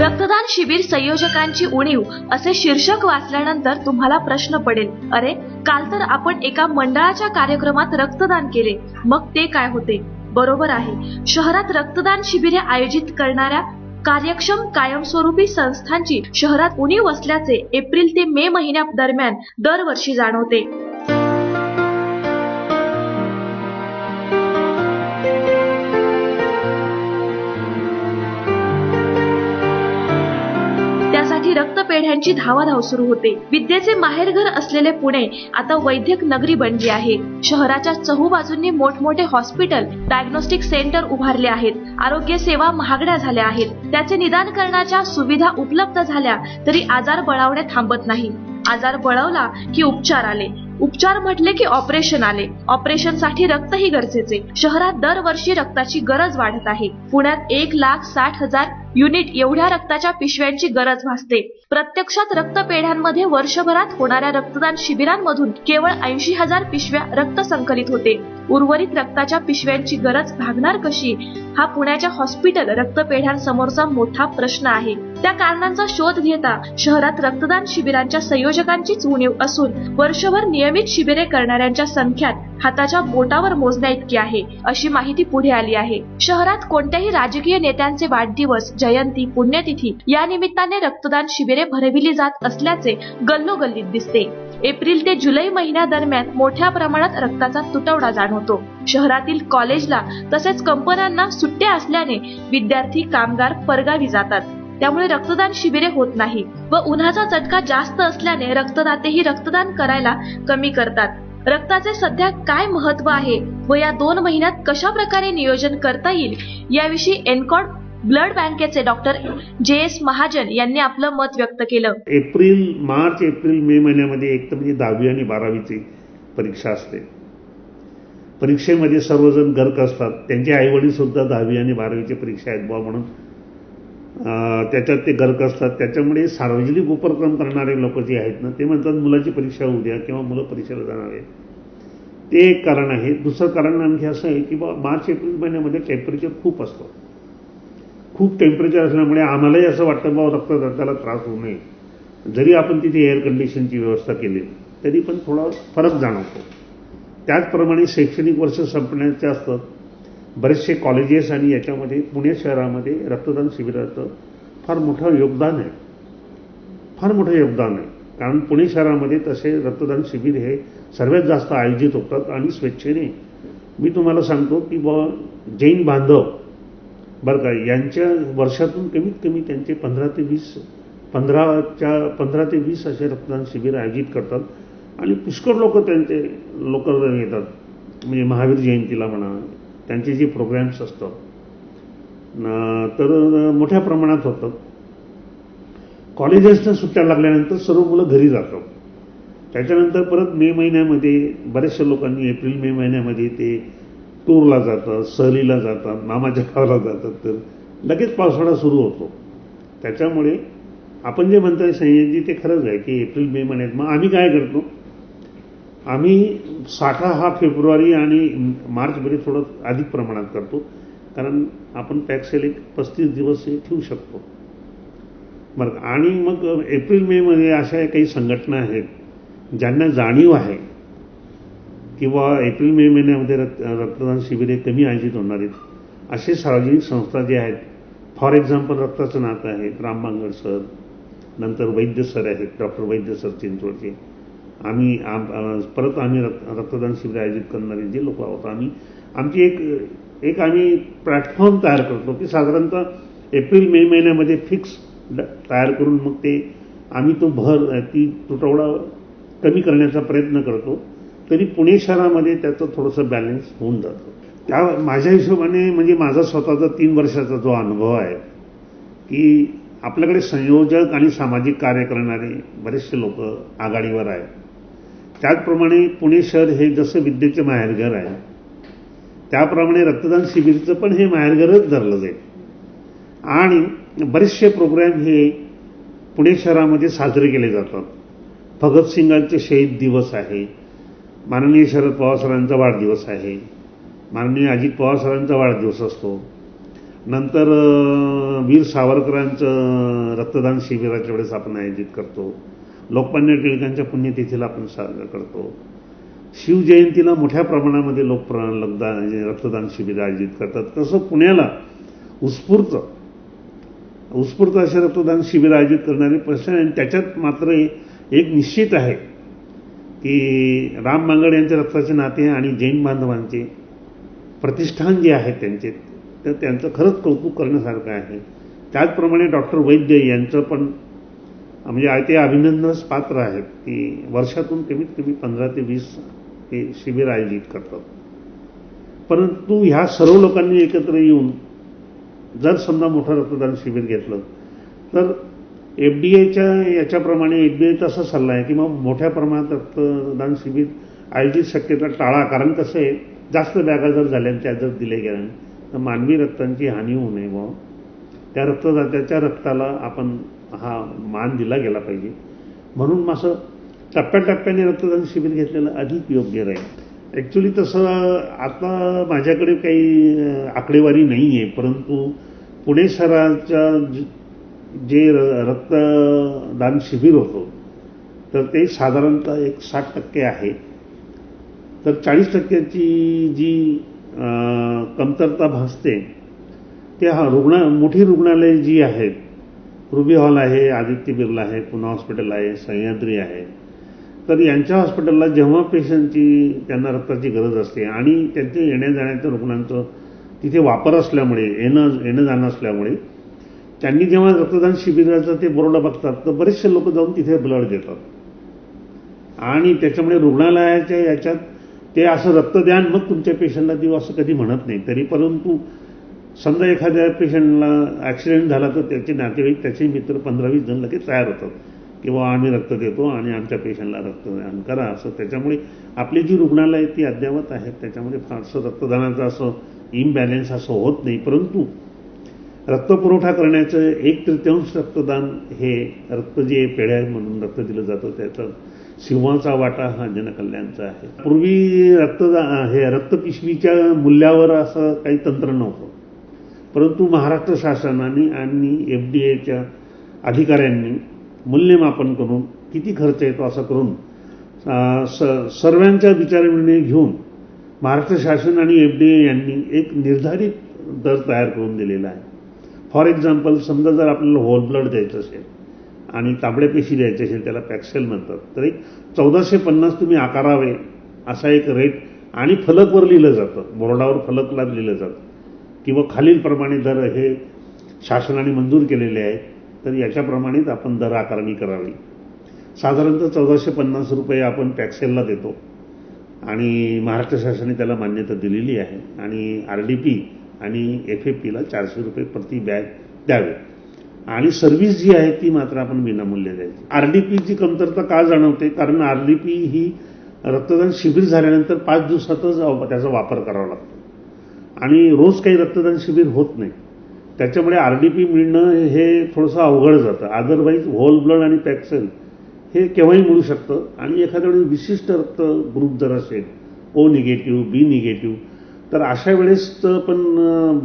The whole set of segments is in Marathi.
रक्तदान शिबिर संयोजकांची उणीव असे शीर्षक वाचल्यानंतर तुम्हाला प्रश्न पडेल अरे काल तर आपण एका मंडळाच्या कार्यक्रमात रक्तदान केले मग ते काय होते? बरोबर आहे. शहरात रक्तदान शिबिरे आयोजित करणाऱ्या कार्यक्षम कायमस्वरूपी संस्थांची शहरात उणीव असल्याचे एप्रिल ते मे महिन्या दरम्यान दरवर्षी जाणवते. त्यासाठी रक्तपेढ्यांची धावाधाव सुरू होते. विद्येचे माहेरघर असलेले पुणे आता वैद्यक नगरी बनली आहे. शहराच्या चहूबाजूंनी मोठमोठे हॉस्पिटल डायग्नोस्टिक सेंटर उभारले आहेत. आरोग्य सेवा महागड्या झाल्या आहेत. त्याचे निदान करण्याच्या सुविधा उपलब्ध झाल्या तरी आजार बळावणे थांबत नाही. आजार बळवला की उपचार आले. उपचार म्हटले की ऑपरेशन आले. ऑपरेशनसाठी रक्तही गरजेचे. शहरात दरवर्षी रक्ताची गरज वाढत आहे. पुण्यात एक लाख साठ हजार युनिट एवढ्या रक्ताच्या पिशव्यांची गरज भासते. प्रत्यक्षात रक्तपेढ्यांमध्ये वर्षभरात होणाऱ्या रक्तदान शिबिरांमधून केवळ ऐंशी हजार पिशव्या रक्त संकलित होते. उर्वरित रक्ताच्या पिशव्यांची गरज भागणार कशी? हा पुण्याच्या हॉस्पिटल रक्तपेढ्यांसमोरचा मोठा प्रश्न आहे. त्या कारणांचा शोध घेता शहरात रक्तदान शिबिरांच्या संयोजकांचीच उणीव असून वर्षभर नियमित शिबिरे करणाऱ्यांच्या संख्यात हाताच्या बोटावर मोजण्या इतकी आहे अशी माहिती पुढे आली आहे. शहरात कोणत्याही राजकीय नेत्यांचे वाढदिवस जयंती पुण्यतिथी. या निमित्ताने रक्तदान शिबिरे भरविली जात असल्याचे गल्लोगल्लीत दिसते. एप्रिल ते जुलै महिन्यादरम्यान मोठ्या प्रमाणात रक्ताचा तुटवडा जाणवतो. शहरातील कॉलेजला तसेच कंपन्यांना सुट्ट्या असल्याने विद्यार्थी कामगार परगावी जातात. त्यामुळे रक्तदान शिबिरे होत नाही व उन्हाचा चटका जास्त असल्याने रक्तदातेही रक्तदान करायला कमी करतात. रक्ताचे सध्या काय महत्त्व आहे व या दोन महिन्यात कशा प्रकारे नियोजन करता येईल याविषयी एनकॉड ब्लड बँकेचे डॉक्टर जे एस महाजन यांनी आपलं मत व्यक्त केलं. एप्रिल मार्च एप्रिल मे महिन्यामध्ये एक तर म्हणजे दहावी आणि बारावीची परीक्षा असते. परीक्षेमध्ये सर्वजण गर्क असतात. त्यांचे आईवडील सुद्धा दहावी आणि बारावीची परीक्षा आहेत बुवा म्हणून. त्याच्यात ते गर्क असतात. त्याच्यामुळे सार्वजनिक उपक्रम करणारे लोक जे आहेत ना ते म्हणतात मुलाची परीक्षा उद्या किंवा मुलं परीक्षेला जाणार आहे ते एक कारण आहे. दुसरं कारण आणखी असं आहे की बा मार्च एप्रिल महिन्यामध्ये टेम्परेचर खूप असतं. खूप टेम्परेचर असल्यामुळे आम्हालाही असं वाटतं बाबा रक्तदात्याला त्रास होऊ नये. जरी आपण तिथे एअर कंडिशनची व्यवस्था केली तरी पण थोडा फरक जाणवतो. त्याचप्रमाणे शैक्षणिक वर्ष संपण्याचे असतात बरेचसे कॉलेजेस आणि याच्यामध्ये पुणे शहरामध्ये रक्तदान शिबिराचं फार मोठं योगदान आहे. फार मोठं योगदान आहे. कारण पुणे शहरामध्ये तसे रक्तदान शिबिर हे सर्वात जास्त आयोजित होतात. आणि स्वेच्छेने मी तुम्हाला सांगतो की बा जैन बांधव बरं का यांच्या वर्षातून कमीत कमी त्यांचे पंधरा ते वीस पंधराच्या पंधरा ते वीस असे रक्तदान शिबिर आयोजित करतात. आणि पुष्कळ लोक त्यांचे लोक येतात. म्हणजे महावीर जयंतीला म्हणा त्यांचे जे प्रोग्रॅम्स असतात. तर मोठ्या प्रमाणात होतात. कॉलेजेसनं सुट्ट्या लागल्यानंतर सर्व मुलं घरी जातात. त्याच्यानंतर परत मे महिन्यामध्ये बऱ्याचशा लोकांनी एप्रिल मे महिन्यामध्ये ते टूरला जातात सहलीला जातात मामाच्या गावाला जातात तर लगेच पावसाळा सुरू होतो. त्याच्यामुळे आपण जे म्हणताय संयजी ते खरंच आहे की एप्रिल मे महिन्यात मग आम्ही काय करतो? आम्ही साठा हा फेब्रुवारी आणि मार्चमध्ये थोडं अधिक प्रमाणात करतो. कारण आपण पॅक्सेल एक पस्तीस दिवस हे ठेवू शकतो. बरं आणि मग एप्रिल मेमध्ये अशा काही संघटना आहेत ज्यांना जाणीव आहे किंवा एप्रिल मे महिन्यामध्ये रक्त रक्तदान शिबिरे कमी आयोजित होणार आहेत. असे सार्वजनिक संस्था जे आहेत फॉर एक्झाम्पल रक्ताचं नातं आहे राम बांगड सर नंतर वैद्य सर आहेत डॉक्टर वैद्य सर चिंचवडचे. आम्ही आम परत आम्ही रक्त रक्तदान शिबिर आयोजित करणारे जे लोक आहोत आम्ही. आमची एक एक आम्ही प्लॅटफॉर्म तयार करतो की साधारणतः एप्रिल मे महिन्यामध्ये फिक्स तयार करून मग ते आम्ही तो भर ती तुटवडा कमी करण्याचा प्रयत्न करतो. तरी पुणे शहरामध्ये त्याचं थोडंसं बॅलन्स होऊन जातं. त्या माझ्या हिशोबाने म्हणजे माझा स्वतःचा तीन वर्षाचा जो अनुभव आहे की आपल्याकडे संयोजक आणि सामाजिक कार्य करणारे बरेचसे लोक आघाडीवर आहेत. त्याचप्रमाणे पुणे शहर हे जसं विद्येचे माहेरघर आहे त्याप्रमाणे रक्तदान शिबिरचं पण हे माहेरघरच धरलं जाईल. आणि बरेचसे प्रोग्रॅम हे पुणे शहरामध्ये साजरे केले जातात. भगतसिंगांचे शहीद दिवस आहे माननीय शरद पवार सरांचा वाढदिवस आहे. माननीय अजित पवार सरांचा वाढदिवस असतो. नंतर वीर सावरकरांचं रक्तदान शिबिराच्या वेळेस आपण आयोजित करतो. लोकमान्य टिळकांच्या पुण्यतिथीला आपण साजरा करतो. शिवजयंतीला मोठ्या प्रमाणामध्ये लोक प्र- म्हणजे रक्तदान शिबिर आयोजित करतात. तसं पुण्याला उत्स्फूर्त उत्स्फूर्त असे रक्तदान शिबिर आयोजित करणारे प्रश्न आणि त्याच्यात मात्र एक निश्चित आहे. की राम मांगड यांचे रक्ताचे नाते आणि जैन बांधवांचे प्रतिष्ठान जे आहे त्यांचे तर त्यांचं खरंच कौतुक करण्यासारखं आहे. त्याचप्रमाणे डॉक्टर वैद्य यांचं पण म्हणजे ते अभिनंदनच पात्र आहेत की वर्षातून कमीत कमी पंधरा ते वीस हे शिबिर आयोजित करतात. परंतु ह्या सर्व लोकांनी एकत्र येऊन जर समजा मोठं रक्तदान शिबिर घेतलं तर एफ डी एच्या याच्याप्रमाणे एफ डी एचा असा सल्ला आहे की मग मोठ्या प्रमाणात रक्तदान शिबिर आयोजित शक्यता टाळा. कारण कसं आहे जास्त बॅगा जर झाल्या त्या जर दिल्या गेल्या तर मानवी रक्तांची हानी होऊ नये बुवा. त्या रक्तदात्याच्या रक्ताला आपण हा मान दिला गेला पाहिजे. म्हणून मग असं टप्प्याटप्प्याने रक्तदान शिबिर घेतलेलं अधिक योग्य राहील. ॲक्च्युली तसं आता माझ्याकडे काही आकडेवारी नाही आहे परंतु पुणे शहराच्या जे र- रक्तदान शिबिर होतं तर ते साधारणतः एक साठ टक्के आहे. तर चाळीस टक्क्याची जी कमतरता भासते ते हा रुग्ण मोठी रुग्णालय जी आहेत रुबी हॉल आहे आदित्य बिर्ला आहे पुणे हॉस्पिटल आहे सह्याद्री आहे तर यांच्या हॉस्पिटलला जेव्हा पेशंटची त्यांना रक्ताची गरज असते आणि त्यांचे येण्या जाण्याच्या रुग्णांचं तिथे वापर असल्यामुळे येणं येणं जाणं असल्यामुळे त्यांनी जेव्हा रक्तदान शिबिराचं ते बोर्ड बघतात तर बरेचसे लोक जाऊन तिथे ब्लड देतात. आणि त्याच्यामुळे रुग्णालयाच्या याच्यात ते असं रक्त मग तुमच्या पेशंटला देऊ असं कधी म्हणत नाही. तरी परंतु समजा एखाद्या पेशंटला ॲक्सिडेंट झाला तर त्याचे नातेवाईक त्याचे मित्र पंधरा वीस जण लगेच तयार होतात. की बाबा आम्ही रक्त देतो आणि आमच्या पेशंटला रक्तदान करा असं. त्याच्यामुळे आपली जी रुग्णालय ती अद्ययावत आहेत त्याच्यामध्ये फारसं रक्तदानाचं असं इम्बॅलेन्स असं होत नाही. परंतु रक्तपुरवठा करण्याचं एक तृतीयांश रक्तदान हे रक्त जे पेढ्या म्हणून रक्त दिलं जातं. त्याचा सिंहाचा वाटा हा जनकल्याणचा आहे. पूर्वी रक्तदा हे रक्तपिशवीच्या मूल्यावर असं काही तंत्र नव्हतं. परंतु महाराष्ट्र शासनाने आणि एफ डी एच्या अधिकाऱ्यांनी मूल्यमापन करून किती खर्च येतो असं करून स सर्वांच्या विचारविनिमय घेऊन महाराष्ट्र शासन आणि एफ डी ए यांनी एक निर्धारित दर तयार करून दिलेला आहे. फॉर एक्झाम्पल समजा जर आपल्याला होल ब्लड द्यायचं असेल आणि तांबड्या पेशी द्यायचे असेल त्याला पॅक्सेल म्हणतात तर एक चौदाशे पन्नास तुम्ही आकारावे असा एक रेट आणि फलकवर लिहिलं जातं. बोर्डावर फलकला लिहिलं जातं. किंवा खालीलप्रमाणे दर हे शासनाने मंजूर केलेले आहेत तर याच्याप्रमाणेच आपण दर आकारणी करावी. साधारणतः चौदाशे पन्नास रुपये आपण पॅक्सेलला देतो. आणि महाराष्ट्र शासनाने त्याला मान्यता दिलेली आहे. आणि आर डी पी आणि एफ एफ पीला चारशे रुपये प्रति बॅग द्यावे. आणि सर्व्हिस जी आहे ती मात्र आपण विनामूल्य द्यायची. आर डी पीची कमतरता का जाणवते? कारण आर डी पी ही रक्तदान शिबिर झाल्यानंतर पाच दिवसातच त्याचा वापर करावा लागतो. आणि रोज काही रक्तदान शिबिर होत नाही. त्याच्यामुळे आर डी पी मिळणं हे थोडंसं अवघड जातं. अदरवाईज होल ब्लड आणि पॅक्सेल हे केव्हाही मिळू शकतं. आणि एखाद्या वेळेस विशिष्ट रक्त ग्रुप जर असेल ओ निगेटिव्ह बी निगेटिव्ह तर अशा वेळेस पण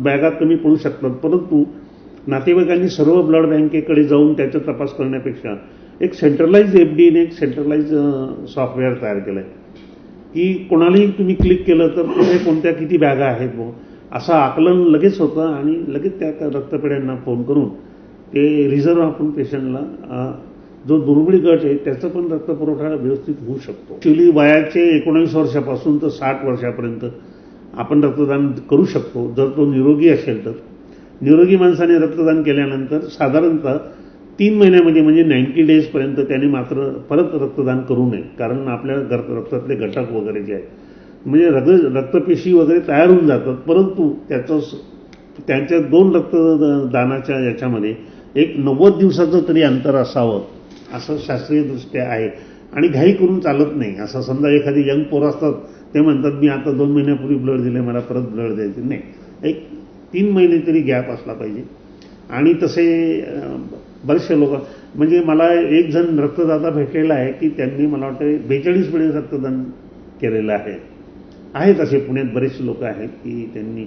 बॅगा कमी पडू शकतात. परंतु नातेवाईकांनी सर्व ब्लड बँकेकडे जाऊन त्याचा तपास करण्यापेक्षा एक सेंट्रलाइज एफ डीने एक सेंट्रलाइज सॉफ्टवेअर तयार केलं आहे की कोणालाही तुम्ही क्लिक केलं तर कुठे कोणत्या किती बॅगा आहेत बुवा असं आकलन लगेच होतं आणि लगेच त्या रक्तपेढ्यांना फोन करून ते रिझर्व आपण पेशंटला जो दुर्मिळ गट आहे त्याचा पण रक्तपुरवठा व्यवस्थित होऊ शकतो. ॲक्च्युली वयाचे एकोणीस वर्षापासून तर साठ वर्षापर्यंत आपण रक्तदान करू शकतो. जर तो निरोगी असेल तर. निरोगी माणसाने रक्तदान केल्यानंतर साधारणतः तीन महिन्यामध्ये म्हणजे नाईन्टी डेजपर्यंत त्याने मात्र परत रक्तदान करू नये. कारण आपल्या गर- रक्तातले घटक वगैरे जे आहेत म्हणजे रक्त रक्तपेशी वगैरे तयार होऊन जातात. परंतु त्याचं त्यांच्या दोन रक्तदानाच्या याच्यामध्ये एक नव्वद दिवसाचं तरी अंतर असावं असं शास्त्रीयदृष्ट्या आहे. आणि घाई करून चालत नाही. असं समजा एखादी यंग पोर असतात ते म्हणतात मी आता दोन महिन्यापूर्वी ब्लड दिले मला परत ब्लड द्यायचे. नाही. एक तीन महिने तरी गॅप असला पाहिजे. आणि तसे बरेचसे लोक म्हणजे मला एक जण रक्तदाता भेटलेला आहे की त्यांनी मला वाटतं बेचाळीस वेळेस रक्तदान केलेलं आहे. आहेत असे पुण्यात बरेचसे लोक आहेत की त्यांनी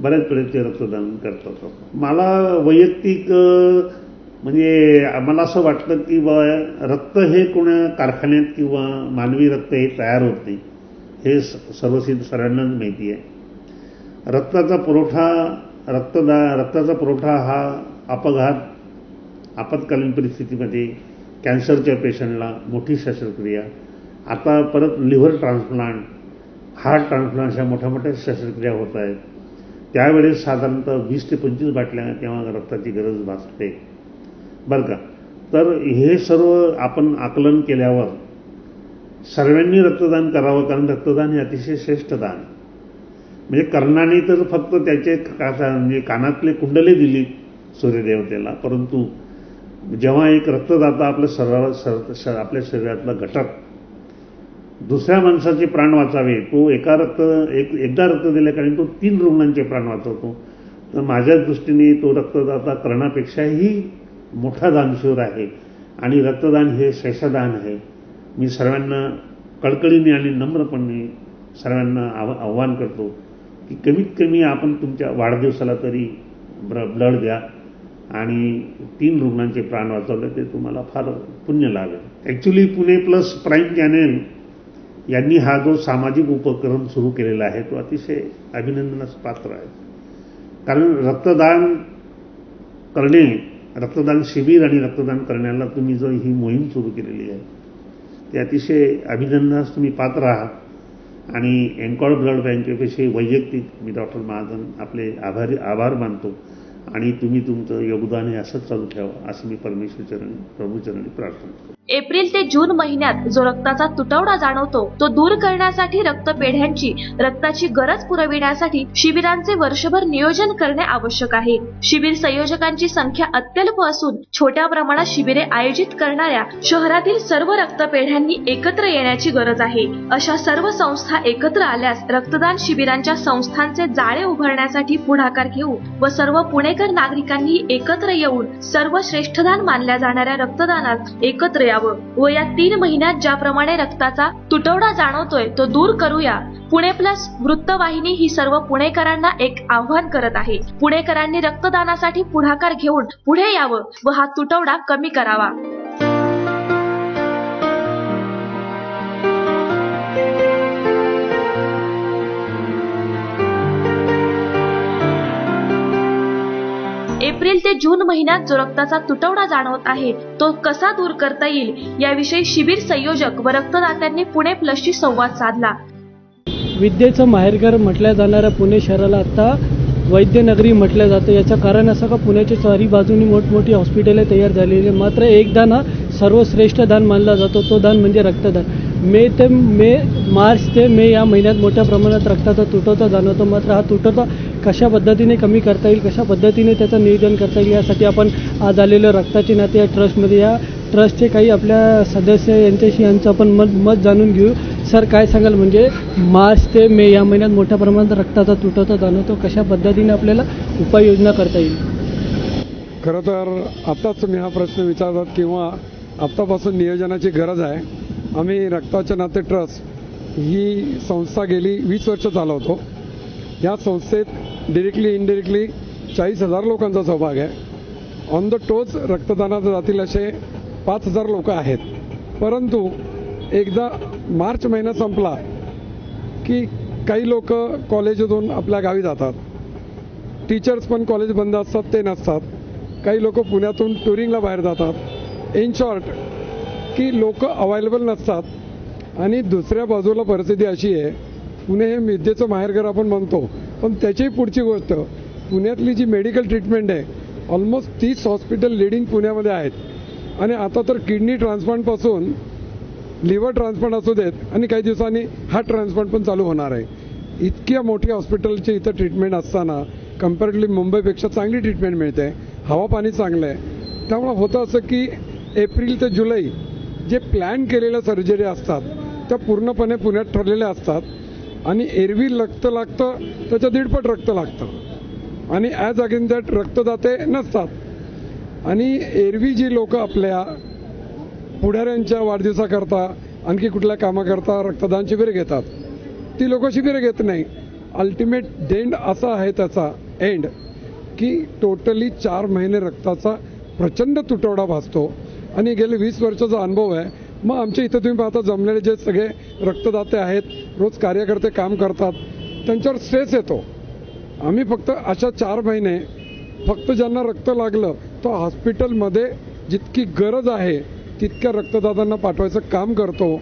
बऱ्याच वेळेस ते रक्तदान करतात मला वैयक्तिक म्हणजे मला असं वाटतं की बा रक्त हे कोणा कारखान्यात किंवा मानवी रक्त हे तयार होत नाही. हे स- सर्वसिद्ध सगळ्यांनाच माहिती आहे. रक्ताचा पुरवठा रक्तदा रक्ताचा पुरवठा हा अपघात आपत्कालीन परिस्थितीमध्ये कॅन्सरच्या पेशंटला मोठी शस्त्रक्रिया आता परत लिव्हर ट्रान्सप्लांट हार्ट ट्रान्सप्लांट अशा मोठ्या मोठ्या शस्त्रक्रिया होत आहेत. त्यावेळेस साधारणतः वीस ते पंचवीस बाटल्या तेव्हा रक्ताची गरज भासते. बरं का? तर हे सर्व आपण आकलन केल्यावर सर्वांनी रक्तदान करावं कारण रक्तदान हे अतिशय श्रेष्ठ दान. म्हणजे कर्णाने तर फक्त त्याचे का- म्हणजे कानातले कुंडले दिली सूर्यदेवतेला परंतु जेव्हा एक रक्तदाता आपल्या शरीराला सर- श- आपल्या शरीरातला घटक दुसऱ्या माणसाचे प्राण वाचावे तो एका रक्त एक एकदा रक्त दिल्या कारण तो तीन रुग्णांचे प्राण वाचवतो तर माझ्या दृष्टीने तो रक्तदाता कर्णापेक्षाही मोठा दानशूर आहे. आणि रक्तदान हे शेषदान आहे. मी सर्वांना कळकळीने आणि नम्रपणे सर्वांना आव आव्हान करतो की कमीत कमी आपण तुमच्या वाढदिवसाला तरी ब्र ब्लड द्या आणि तीन रुग्णांचे प्राण वाचवले ते तुम्हाला फार पुण्य लागेल. Actually Pune plus prime channel यांनी हा जो सामाजिक उपक्रम सुरू केलेला आहे तो अतिशय अभिनंदनास पात्र आहे. कारण रक्तदान करणे रक्तदान शिबिर आणि रक्तदान करण्याला तुम्ही जो ही मोहीम सुरू केलेली आहे ते अतिशय अभिनंदनास तुम्ही पात्र आहात. आणि एन्कॉड ब्लड बँकेपेक्षा वैयक्तिक मी डॉक्टर महाजन आपले आभारी आभार मानतो. आणि तुम्ही तुमचं योगदान हे असंच चालू ठेवा असं मी परमेश्वरचरणी प्रभूचरणी प्रार्थना करतो. एप्रिल ते जून महिन्यात जो रक्ताचा तुटवडा जाणवतो तो दूर करण्यासाठी रक्तपेढ्यांची रक्ताची गरज पुरविण्यासाठी शिबिरांचे वर्षभर नियोजन करणे आवश्यक आहे. शिबिर संयोजकांची संख्या अत्यल्प असून छोट्या प्रमाणात शिबिरे आयोजित करणाऱ्या शहरातील सर्व रक्तपेढ्यांनी एकत्र येण्याची गरज आहे. अशा सर्व संस्था एकत्र आल्यास रक्तदान शिबिरांच्या संस्थांचे जाळे उभारण्यासाठी पुढाकार घेऊ व सर्व पुणेकर नागरिकांनी एकत्र येऊन सर्व श्रेष्ठदान मानल्या जाणाऱ्या रक्तदानात एकत्र यावं. व या तीन महिन्यात ज्याप्रमाणे रक्ताचा तुटवडा जाणवतोय तो दूर करूया. पुणे प्लस वृत्तवाहिनी ही सर्व पुणेकरांना एक आव्हान करत आहे. पुणेकरांनी रक्तदानासाठी पुढाकार घेऊन पुढे यावं व हा तुटवडा कमी करावा. एप्रिल ते जून महिन्यात जो रक्ताचा तुटवडा जाणवत आहे तो कसा दूर करता येईल? याविषयी शिबिर संयोजक व रक्तदात्यांनी पुणे प्लसशी संवाद साधला. विद्येचं माहेरघर म्हटल्या जाणाऱ्या पुणे शहराला आता वैद्यनगरी म्हटलं जातं. याचं कारण असं का पुण्याच्या चारी बाजूनी मोठमोठी हॉस्पिटले तयार झालेली आहे. मात्र एक दान हा सर्वश्रेष्ठ दान मानला जातो. तो दान म्हणजे रक्तदान. मे ते मे मार्च ते मे या महिन्यात मोठ्या प्रमाणात रक्ताचा तुटवता जाणवतो. मात्र हा तुटवता कशा पद्धतीने कमी करता येईल कशा पद्धतीने त्याचं नियोजन करता येईल यासाठी आपण आज आलेलं रक्ताचे नाते या ट्रस्टमध्ये. या ट्रस्टचे काही आपल्या सदस्य यांच्याशी यांचं आपण मत मत जाणून घेऊ. सर काय सांगाल? म्हणजे मार्च ते मे या महिन्यात मोठ्या प्रमाणात रक्ताचा तुटवता जाणवतो. कशा पद्धतीने आपल्याला उपाययोजना करता येईल? खरं तर आत्ताच मी हा प्रश्न विचारतात किंवा आत्तापासून नियोजनाची गरज आहे. आम्ही रक्ताचे नाते ट्रस्ट ही संस्था गेली वीस वर्ष चालवतो. या संस्थेत डिरेक्टली इनडिरेक्टली चाळीस हजार लोकांचा सहभाग आहे. ऑन द टोच रक्तदानात जातील असे पाच हजार लोक आहेत. परंतु एकदा मार्च महिना संपला की काही लोक कॉलेजमधून आपल्या गावी जातात. टीचर्स पण कॉलेज बंद असतात ते नसतात. काही लोक पुण्यातून टुरिंगला बाहेर जातात. इन शॉर्ट की लोक अवेलेबल नसतात. आणि दुसऱ्या बाजूला परिस्थिती अशी आहे पुणे हे विद्येचं माहेरघर आपण म्हणतो. पण त्याची पुढची गोष्ट पुण्यातली जी मेडिकल ट्रीटमेंट आहे ऑलमोस्ट तीस हॉस्पिटल लिडिंग पुण्यामध्ये आहेत. आणि आता तर किडनी ट्रान्सप्लांटपासून लिव्हर ट्रान्सप्लांट असू देत आणि काही दिवसांनी हार्ट ट्रान्सप्लांट पण चालू होणार आहे. इतक्या मोठ्या हॉस्पिटलची इथं ट्रीटमेंट असताना कम्पॅरेटिव्हली मुंबईपेक्षा चांगली ट्रीटमेंट मिळते हवा पाणी चांगलं आहे. त्यामुळं होतं असं की एप्रिल ते जुलै जे प्लॅन केलेल्या सर्जरी असतात त्या पूर्णपणे पुण्यात ठरलेल्या असतात. आणि एरवी रक्त लागतं त्याच्या दीडपट रक्त लागतं. आणि ॲज अगेन दॅट रक्तदाते नसतात. आणि एरवी जी लोक आपल्या पुढाऱ्यांच्या वाढदिवसाकरता आणखी कुठल्या कामाकरता रक्तदान शिबिर घेतात ती लोक शिबिरं घेत नाही. अल्टिमेट डेंड असा आहे त्याचा एंड की टोटली चार महिने रक्ताचा प्रचंड तुटवडा भासतो. आणि गेले वीस वर्षाचा अनुभव आहे. मग आमच्या इथं तुम्ही पाहता जमलेले जे सगळे रक्तदाते आहेत रोज कार्यकर्ते काम करतात त्यांच्यावर स्ट्रेस येतो. आम्ही फक्त अशा चार महिने फक्त ज्यांना रक्त लागलं तर हॉस्पिटलमध्ये जितकी गरज आहे तितक्या रक्तदातांना पाठवायचं काम करतो.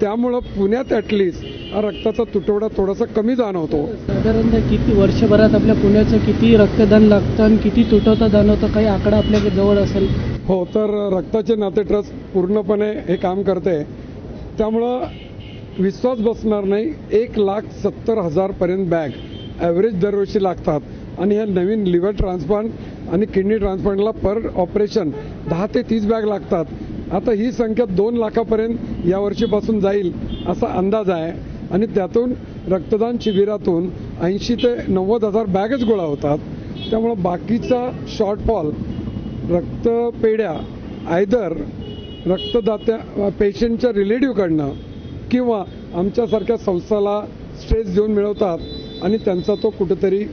त्यामुळं पुण्यात ॲटलिस्ट हा रक्ताचा तुटवडा थोडासा कमी जाणवतो. साधारणतः किती वर्षभरात आपल्या पुण्याचं किती रक्तदान लागतं आणि किती तुटवतं जाणवतं काही आकडा आपल्या जवळ असेल? हो तर रक्ताचे नाते ट्रस्ट पूर्णपणे हे काम करते. त्यामुळं विश्वास बसणार नाही. एक लाख सत्तर हजारपर्यंत बॅग. ॲव्हरेज दरवर्षी लागतात. आणि ह्या नवीन लिव्हर ट्रान्सप्लांट आणि किडनी ट्रान्सप्लांटला पर ऑपरेशन दहा ते तीस बॅग लागतात. आता ही संख्या दोन लाखापर्यंत यावर्षीपासून जाईल असा अंदाज आहे. आणि त्यातून रक्तदान शिबिरातून ऐंशी ते नव्वद हजार बॅगच गोळा होतात. त्यामुळं बाकीचा शॉर्टफॉल रक्तपेढ्या आयदर रक्तदात्या पेशंटच्या रिलेटिव्हकडनं किंवा आमच्यासारख्या संस्थाला स्ट्रेस देऊन मिळवतात आणि त्यांचा तो कुठेतरी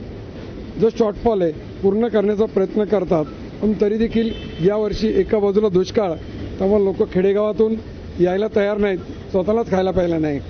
जो शॉर्टफॉल आहे पूर्ण करण्याचा प्रयत्न करतात. पण तरी देखील यावर्षी एका बाजूला दुष्काळ त्यामुळे लोक खेडेगावातून यायला तयार नाहीत स्वतःलाच खायला पाहिलं नाही.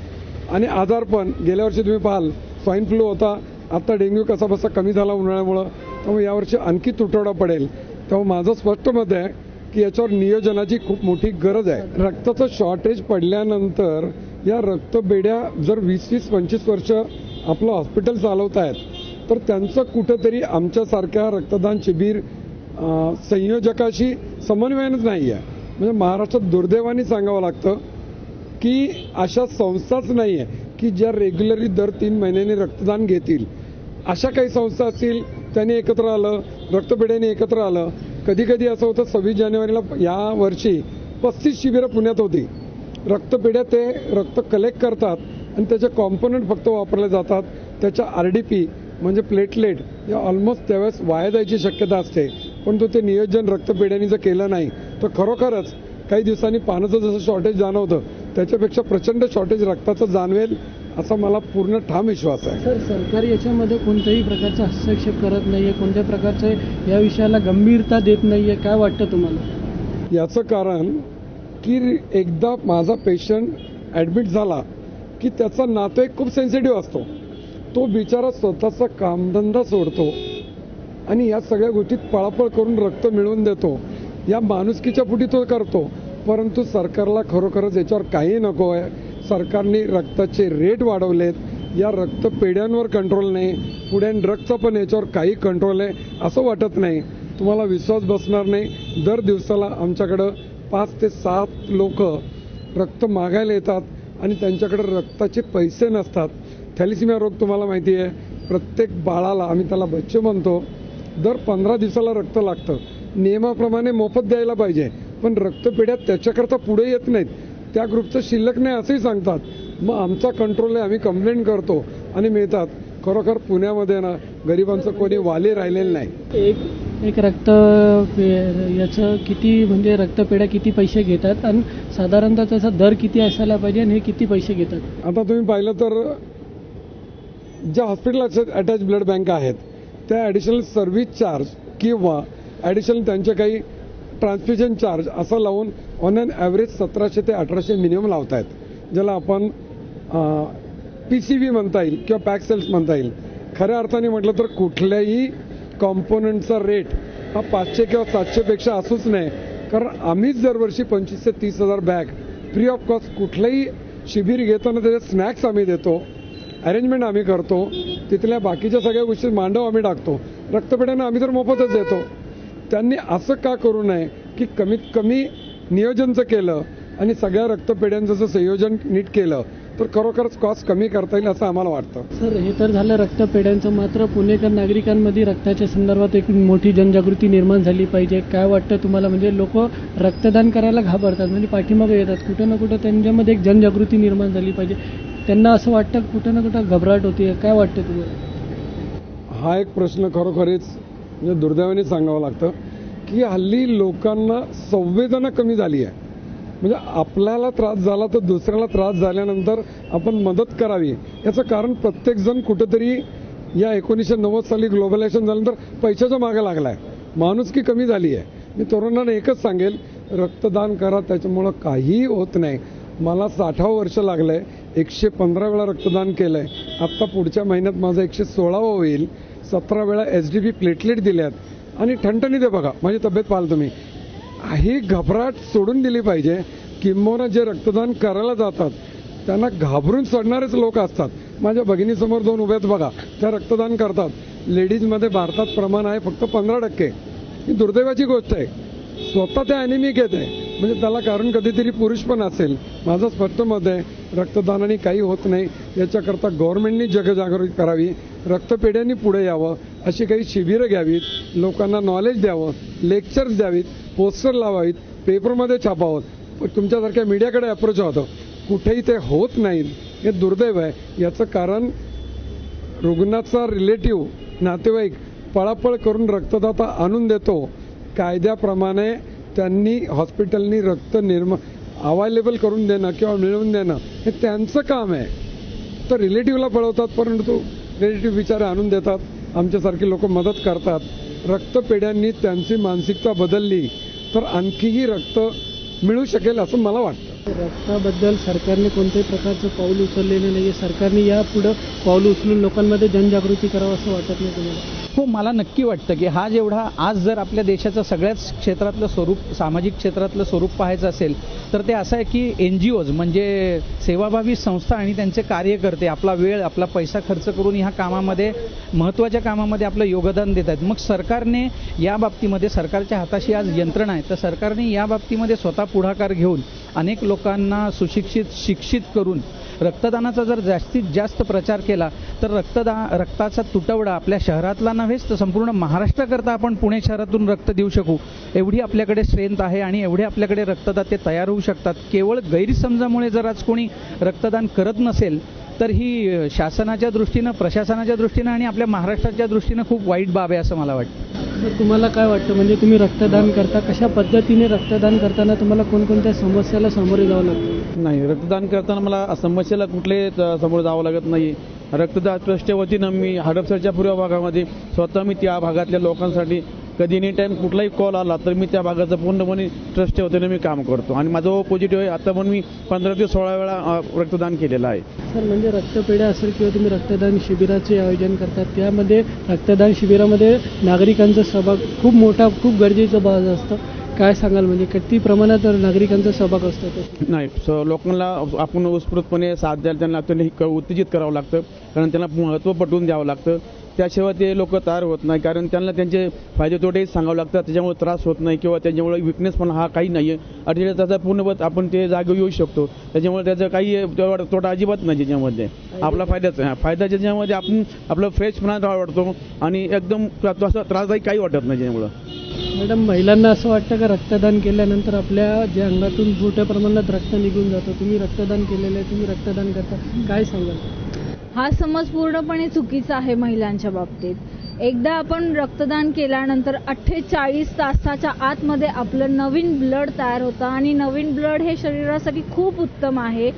आणि आजार पण गेल्या वर्षी तुम्ही पाहाल स्वाईन फ्लू होता आता डेंग्यू कसा बसा कमी झाला उन्हाळ्यामुळं त्यामुळे यावर्षी आणखी तुटवडा पडेल. त्यामुळे माझं स्पष्ट मत आहे की याच्यावर नियोजनाची खूप मोठी गरज आहे. रक्ताचं शॉर्टेज पडल्यानंतर या रक्तपेढ्या जर वीस वीस पंचवीस वर्ष आपलं हॉस्पिटल चालवत आहेत तर त्यांचं कुठंतरी आमच्यासारख्या रक्तदान शिबिर संयोजकाशी समन्वयनच नाही आहे म्हणजे महाराष्ट्रात दुर्दैवाने सांगावं लागतं की अशा संस्थाच नाही आहे की ज्या रेग्युलरली दर तीन महिन्यांनी रक्तदान घेतील. अशा काही संस्था असतील त्यांनी एकत्र आलं रक्तपेढ्याने एकत्र आलं. कधी कधी असं होतं सव्वीस जानेवारीला या वर्षी पस्तीस शिबिरं पुण्यात होती. रक्तपेढ्या ते रक्त कलेक्ट करतात आणि त्याचे कॉम्पोनंट फक्त वापरले जातात. त्याच्या आर डी पी म्हणजे प्लेटलेट या ऑलमोस्ट त्यावेळेस वाया जायची शक्यता असते. पण तो ते नियोजन रक्तपेढ्यांनी जर केलं नाही तर खरोखरच काही दिवसांनी पाण्याचं जसं शॉर्टेज जाणवतं त्याच्यापेक्षा प्रचंड शॉर्टेज रक्ताचं जाणवेल असा मला पूर्ण ठाम विश्वास आहे. सर सरकार याच्यामध्ये कोणत्याही प्रकारचा हस्तक्षेप करत नाहीये कोणत्या प्रकारचं या विषयाला गंभीरता देत नाहीये काय वाटतं तुम्हाला? याचं कारण की एकदा माझा पेशंट ॲडमिट झाला की त्याचा नातो एक खूप सेन्सिटिव्ह असतो. तो बिचारा स्वतःचा कामधंदा सोडतो आणि या सगळ्या गोष्टीत पळापळ करून रक्त मिळवून देतो. या माणुसकीच्या पुढे तो करतो. परंतु सरकारला खरोखरच याच्यावर काही नको आहे. सरकारने रक्ताचे रेट वाढवलेत. या रक्त पेढ्यांवर कंट्रोल नाही. पुढे ड्रगचा पण याच्यावर काही कंट्रोल आहे असं वाटत नाही. तुम्हाला विश्वास बसणार नाही. दर दिवसाला आमच्याकडं पाच ते सात लोक रक्त मागायला येतात आणि त्यांच्याकडे रक्ताचे पैसे नसतात. थॅलिसिमिया रोग तुम्हाला माहिती आहे. प्रत्येक बाळाला आम्ही त्याला बच्चे म्हणतो. दर पंधरा दिवसाला रक्त लागतं. नियमाप्रमाणे मोफत द्यायला पाहिजे. पण रक्तपेढ्या त्याच्याकरता पुढे येत नाहीत. त्या ग्रुपचं शिल्लक नाही असंही सांगतात. मग आमचा कंट्रोल आहे. आम्ही कंप्लेंट करतो आणि मिळतात. खरोखर पुण्यामध्ये ना गरिबांचं कोणी वाले राहिलेलं नाही. एक एक रक्त पे- याचं किती म्हणजे रक्तपेढ्या किती पैसे घेतात आणि साधारणतः त्याचा दर किती असायला पाहिजे आणि हे किती पैसे घेतात? आता तुम्ही पाहिलं तर ज्या हॉस्पिटल अटॅच ब्लड बँक आहेत त्या ॲडिशनल सर्व्हिस चार्ज किंवा ॲडिशनल त्यांचे काही ट्रान्सफ्युजन चार्ज असं लावून ऑन अन ॲव्हरेज सतराशे ते अठराशे मिनिमम लावत आहेत ज्याला आपण पी सी बी म्हणता येईल किंवा पॅक सेल्स म्हणता येईल. खऱ्या अर्थाने म्हटलं तर कुठल्याही कॉम्पोनंटचा रेट हा पाचशे किंवा सातशेपेक्षा असूच नाही. कारण आम्हीच दरवर्षी पंचवीस ते तीस हजार बॅग फ्री ऑफ कॉस्ट कुठलंही शिबिर घेताना त्याचे स्नॅक्स आम्ही देतो. अरेंजमेंट आम्ही करतो. तिथल्या बाकीच्या सगळ्या गोष्टी मांडव आम्ही टाकतो. रक्तपेढ्यांना आम्ही तर मोफतच देतो. त्यांनी असं का करू नये की कमीत कमी नियोजनचं केलं आणि सगळ्या रक्तपेढ्यांचं संयोजन नीट केलं तर खरोखरच कॉस्ट कमी करता येईल असं आम्हाला वाटतं. सर हे तर झालं रक्तपेढ्यांचं मात्र पुणेकर नागरिकांमध्ये रक्ताच्या संदर्भात एक मोठी जनजागृती निर्माण झाली पाहिजे. काय वाटतं तुम्हाला? म्हणजे लोक रक्तदान करायला घाबरतात म्हणजे पाठीमागे येतात. कुठं ना कुठं त्यांच्यामध्ये एक जनजागृती निर्माण झाली पाहिजे. त्यांना असं वाटतं कुठं ना कुठं घबराट होती काय वाटतं तुम्हाला? हा एक प्रश्न खरोखरीच म्हणजे दुर्दैवाने सांगावं लागतं की हल्ली लोकांना संवेदना कमी झाली आहे. म्हणजे आपल्याला त्रास झाला तर दुसऱ्याला त्रास झाल्यानंतर आपण मदत करावी. याचं कारण प्रत्येकजण कुठेतरी या एकोणीसशे नव्वद साली ग्लोबलायझेशन झाल्यानंतर पैशाच्या मागे लागलाय. माणुसकी कमी झाली आहे? मी तरुणांना एकच सांगेल रक्तदान करा त्याच्यामुळं काहीही होत नाही. मला साठावं वर्ष लागलं आहे एकशे पंधरा वेळा रक्तदान केलं आहे आत्ता पुढच्या महिन्यात माझं एकशे सोळावं होईल. सतरा वेळा एच डी बी प्लेटलेट दिल्यात. आणि ठणठणी दे बघा माझी तब्येत पाहाल तुम्ही. ही घबराट सोडून दिली पाहिजे. किंबहुना जे रक्तदान करायला जातात त्यांना घाबरून सोडणारेच लोक असतात. माझ्या भगिनीसमोर दोन उभ्यात बघा त्या रक्तदान करतात. लेडीजमध्ये भारतात प्रमाण आहे फक्त पंधरा टक्के. ही दुर्दैवाची गोष्ट आहे. स्वतः त्या अॅनिमिक येते म्हणजे त्याला कारण कधीतरी पुरुष पण असेल. माझं स्पष्ट मत आहे रक्तदानाने काही होत नाही. याच्याकरता गव्हर्नमेंटनी जगजागृती करावी. रक्तपेढ्यांनी पुढे यावं. अशी काही शिबिरं घ्यावीत. लोकांना नॉलेज द्यावं. लेक्चर्स द्यावीत. पोस्टर लावावीत पेपरमध्ये छापावं पण तुमच्यासारख्या मीडियाकडे अप्रोच होतं. कुठेही ते होत नाहीत हे दुर्दैव आहे. याचं कारण रुग्णाचा रिलेटिव्ह नातेवाईक पळापळ करून रक्तदाता आणून देतो. कायद्याप्रमाणे त्यांनी हॉस्पिटलनी रक्त निर्म अवायलेबल करून देणं किंवा मिळवून देणं हे त्यांचं काम आहे. तर रिलेटिव्हला पळवतात परंतु रिलेटिव्ह विचार आणून देतात. आमच्यासारखी लोक मदत करतात. रक्तपेढ्यांनी त्यांची मानसिकता बदलली. तर आणखीही रक्त मिळू शकेल असं मला वाटतं. रक्ताबद्दल सरकारने कोणत्याही प्रकारचं पाऊल उचललेलं नाही सरकारने यापुढं पाऊल उचलून लोकांमध्ये जनजागृती करावं असं वाटत नाही तुम्हाला? हो मला नक्की वाटतं की हा जेवढा आज जर आपल्या देशाचं सगळ्याच क्षेत्रातलं स्वरूप सामाजिक क्षेत्रातलं स्वरूप पाहायचं असेल तर ते असं आहे की एन जी ओज म्हणजे सेवाभावी संस्था आणि त्यांचे कार्यकर्ते आपला वेळ आपला पैसा खर्च करून ह्या कामामध्ये महत्त्वाच्या कामामध्ये आपलं योगदान देत आहेत. मग सरकारने या बाबतीमध्ये सरकारच्या हाताशी आज यंत्रणा आहे तर सरकारने या बाबतीमध्ये स्वतः पुढाकार घेऊन अनेक लोकांना सुशिक्षित शिक्षित करून रक्तदानाचा जर जास्तीत जास्त प्रचार केला तर रक्तदा रक्ताचा तुटवडा आपल्या शहरातला ना नव्हेच तर संपूर्ण महाराष्ट्राकरता आपण पुणे शहरातून रक्त देऊ शकू. एवढी आपल्याकडे स्ट्रेंथ आहे आणि एवढे आपल्याकडे रक्तदाते तयार होऊ शकतात. केवळ गैरसमजामुळे जर आज कोणी रक्तदान करत नसेल तर ही शासनाच्या दृष्टीनं प्रशासनाच्या दृष्टीनं आणि आपल्या महाराष्ट्राच्या दृष्टीनं खूप वाईट बाब आहे असं मला वाटतं. तर तुम्हाला काय वाटतं? म्हणजे तुम्ही रक्तदान करता कशा पद्धतीने रक्तदान करताना तुम्हाला कोणकोणत्या समस्याला सामोरे जावं लागतं? नाही रक्तदान करताना मला समस्येला कुठले समोर जावं लागत नाही. रक्तदान ट्रस्टच्या वतीनं मी हडपसरच्या पूर्व भागामध्ये स्वतः मी त्या भागातल्या लोकांसाठी कधी एनी टाईम कुठलाही कॉल आला तर मी त्या भागाचं पूर्णपणे ट्रस्टच्या वतीनं मी काम करतो. आणि माझं पॉझिटिव्ह आहे. आता पण मी पंधरा ते सोळा वेळा रक्तदान केलेलं आहे. सर म्हणजे रक्तपेढ्या असेल किंवा तुम्ही रक्तदान शिबिराचे आयोजन करतात त्यामध्ये रक्तदान शिबिरामध्ये नागरिकांचा सहभाग खूप मोठा खूप गरजेचं भाग असतं. काय सांगाल? म्हणजे किती प्रमाणात नागरिकांचा सहभाग असतो? नाही स लोकांना आपण उत्स्फूर्तपणे साथ द्यायला त्यांना त्यांनी उत्तेजित करावं लागतं. कारण त्यांना महत्त्व पटवून द्यावं लागतं. त्याशिवाय ते लोक तयार होत नाही. कारण त्यांना त्यांचे फायदे तोटे सांगावं लागतात. त्याच्यामुळे त्रास होत नाही किंवा त्याच्यामुळे विकनेस पण हा काही नाही आहे अठ्ठेचाळीस त्याचा पूर्णपत आपण ते जागे येऊ शकतो. त्याच्यामुळे त्याचं काही तोटा अजिबात नाही त्याच्यामध्ये. आपला फायदाच आहे. फायदा ज्याच्यामध्ये आपण आपलं फ्रेशपणा वाटतो आणि एकदम असं त्रासदायी काही वाटत नाही त्याच्यामुळं. मॅडम महिलांना असं वाटतं का रक्तदान केल्यानंतर आपल्या जे अंगातून मोठ्या प्रमाणात रक्त निघून जातं? तुम्ही रक्तदान केलेलं आहे तुम्ही रक्तदान करता. काय सांगाल? हा समज पूर्णपणे चुकीचा आहे महिलांच्या बाबतीत. एकदा आपण रक्तदान केल्यानंतर अठ्ठेचाळीस तासाच्या आतमध्ये आपलं नवीन ब्लड तयार होतं आणि नवीन ब्लड हे शरीरासाठी खूप उत्तम आहे.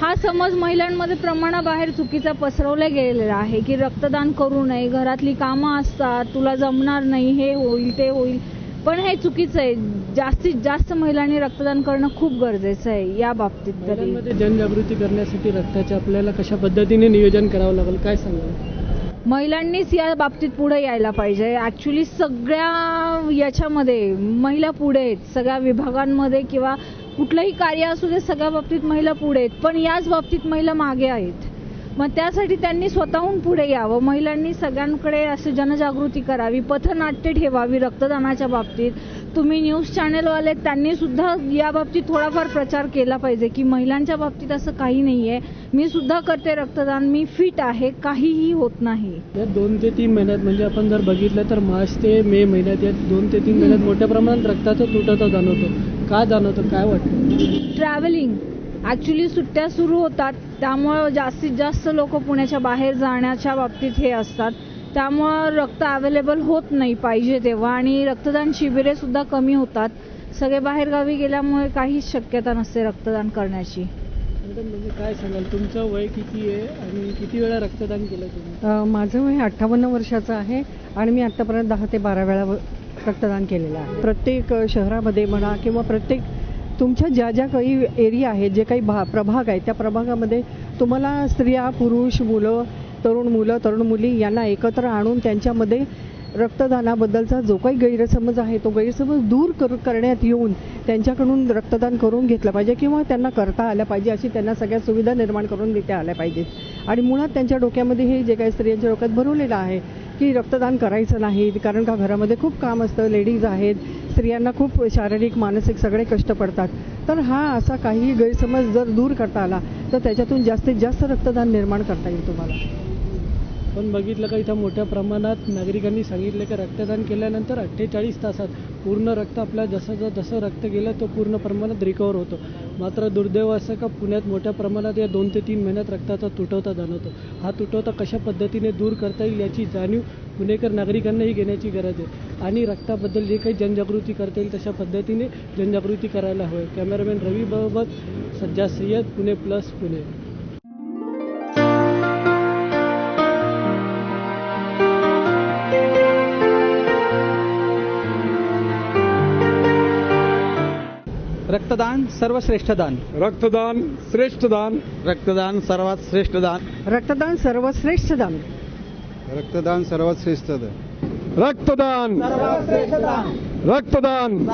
हा समज महिलांमध्ये प्रमाणाबाहेर चुकीचा पसरवला गेलेला आहे की रक्तदान करू नये घरातली कामं असतात तुला जमणार नाही हे होईल ते होईल. पण हे चुकीचं आहे. जास्तीत जास्त महिलांनी रक्तदान करणं खूप गरजेचं आहे या बाबतीत तरी. महिलांमध्ये जनजागृती करण्यासाठी रक्ताचे आपल्याला कशा पद्धतीने नियोजन करावं लागेल? काय सांगाल? महिलांनीच या बाबतीत पुढे यायला पाहिजे. ऍक्च्युली सगळ्या याच्यामध्ये महिला पुढे आहेत. सगळ्या विभागांमध्ये किंवा कुठलंही कार्य असू दे सगळ्या बाबतीत महिला पुढे आहेत. पण याच बाबतीत महिला मागे आहेत. मग त्यासाठी त्यांनी स्वतःहून पुढे यावं. महिलांनी सगळ्यांकडे अशी जनजागृती करावी पथनाट्य ठेवावी रक्तदानाच्या बाबतीत. तुम्ही न्यूज चॅनलवाले त्यांनी सुद्धा या बाबतीत थोडाफार प्रचार केला पाहिजे की महिलांच्या बाबतीत असं काही नाहीये. मी सुद्धा करते रक्तदान मी फिट आहे काहीही होत नाही. या दोन ते तीन महिन्यात म्हणजे आपण जर बघितलं तर मार्च ते मे महिन्यात या दोन ते तीन महिन्यात मोठ्या प्रमाणात रक्ताचा तुटवडा जाणवतो. का जाणवतो? काय वाटतं? ट्रॅव्हलिंग ऍक्च्युली सुट्ट्या सुरू होतात. त्यामुळं जास्तीत जास्त लोक पुण्याच्या बाहेर जाण्याच्या बाबतीत हे असतात. त्यामुळं रक्त अवेलेबल होत नाही पाहिजे तेव्हा आणि रक्तदान शिबिरे सुद्धा कमी होतात. सगळे बाहेरगावी गेल्यामुळे काहीच शक्यता नसते रक्तदान करण्याची. मॅडम म्हणजे काय सांगाल? तुमचं वय किती आहे आणि किती वेळा रक्तदान केलं तुम्ही? अ, माझं वय अठ्ठावन्न वर्षाचं आहे आणि मी आत्तापर्यंत दहा ते बारा वेळा व- रक्तदान केलेलं आहे. प्रत्येक अ, शहरामध्ये म्हणा किंवा प्रत्येक तुमच्या ज्या ज्या काही एरिया आहेत जे काही भा प्रभाग आहेत त्या प्रभागामध्ये तुम्हाला स्त्रिया पुरुष मुलं तरुण मुलं तरुण मुली यांना एकत्र आणून त्यांच्यामध्ये रक्तदानाबद्दलचा जो काही गैरसमज आहे तो गैरसमज दूर कर करण्यात येऊन त्यांच्याकडून रक्तदान करून घेतलं पाहिजे किंवा त्यांना करता आल्या पाहिजे अशी त्यांना सगळ्या सुविधा निर्माण करून देता आल्या पाहिजेत. आणि मुळात त्यांच्या डोक्यामध्ये हे जे काही स्त्रियांच्या डोक्यात भरवलेलं आहे की रक्तदान करायचं नाही कारण का घरामध्ये खूप काम असतं लेडीज आहेत स्त्रियांना खूप शारीरिक मानसिक सगळे कष्ट पडतात. तर हा असा काही गैरसमज जर दूर करता आला तर त्याच्यातून जास्तीत जास्त रक्तदान निर्माण करता येईल तुम्हाला. पण बघितलं का इथं मोठ्या प्रमाणात नागरिकांनी सांगितलं की रक्तदान केल्यानंतर अठ्ठेचाळीस तासात पूर्ण रक्त आपल्या जसं जसं रक्त गेलं तो पूर्ण प्रमाणात रिकवर होतो. मात्र दुर्दैव असं का पुण्यात मोठ्या प्रमाणात या दोन ते तीन महिन्यात रक्ताचा तुटवता जाणवतो. हा तुटवता कशा पद्धतीने दूर करता येईल याची जाणीव पुणेकर नागरिकांनाही घेण्याची गरज आहे. आणि रक्ताबद्दल जे काही जनजागृती करता येईल तशा पद्धतीने जनजागृती करायला हवी कॅमेरामॅन रवी बाबत सज्जा सय्यद पुणे प्लस पुणे. रक्तदान सर्वश्रेष्ठ दान रक्तदान श्रेष्ठ दान रक्तदान सर्वात श्रेष्ठ दान रक्तदान सर्वश्रेष्ठ दान रक्तदान. सर्वात श्रेष्ठ रक्तदान. रक्तदान